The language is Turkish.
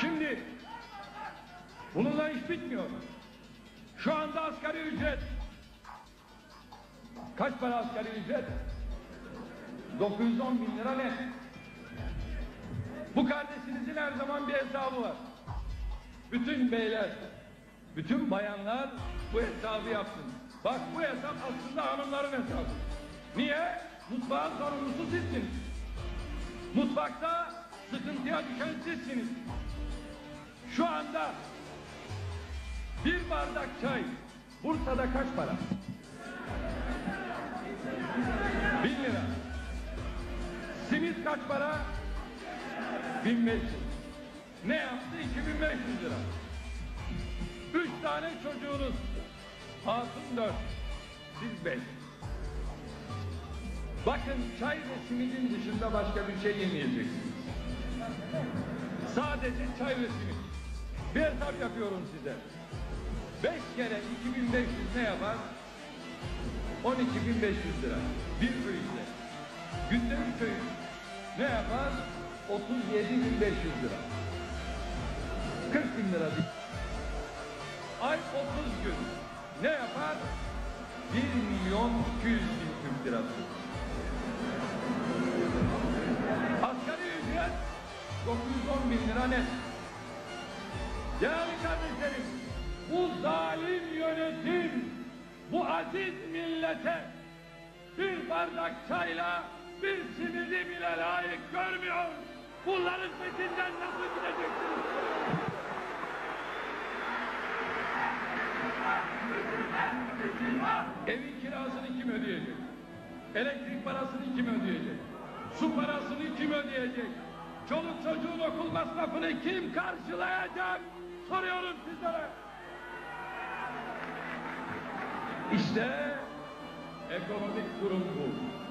Şimdi bununla iş bitmiyor. Şu anda asgari ücret kaç para asgari ücret? 910 bin lira ne? Bu kardeşinizin her zaman bir hesabı var. Bütün beyler, bütün bayanlar bu hesabı yapsın. Bak bu hesap aslında hanımların hesabı. Niye? Mutfağın sorumlusu sizsiniz. Mutfakta sıkıntıya düşen sizsiniz. Şu anda bir bardak çay Bursa'da kaç para? Bin lira. Simit kaç para? 1500. Ne yaptı? 2500 lira. Üç tane çocuğunuz. Hatun dört. Siz beş. Bakın çay ve simidin dışında başka bir şey yemeyeceksiniz. Sadece çay ve simit. Bir hesap yapıyorum size. Beş kere 2500 ne yapar? 12.500 lira. Bir öğünde. Günde üç öğün. Ne yapar? 37.500 lira. 40 bin lira. Ay 30 gün. Ne yapar? 1 milyon 200 bin Türk lirası. Bin lira net. Değerli kardeşlerim, bu zalim yönetim, bu aziz millete bir bardak çayla bir simidi bile layık görmüyor. Bunların peşinden nasıl gideceksiniz? Evin kirasını kim ödeyecek? Elektrik parasını kim ödeyecek? Su parasını kim ödeyecek? Çoluk çocuğun okul masrafını kim karşılayacak? Soruyorum sizlere. İşte ekonomik durum bu.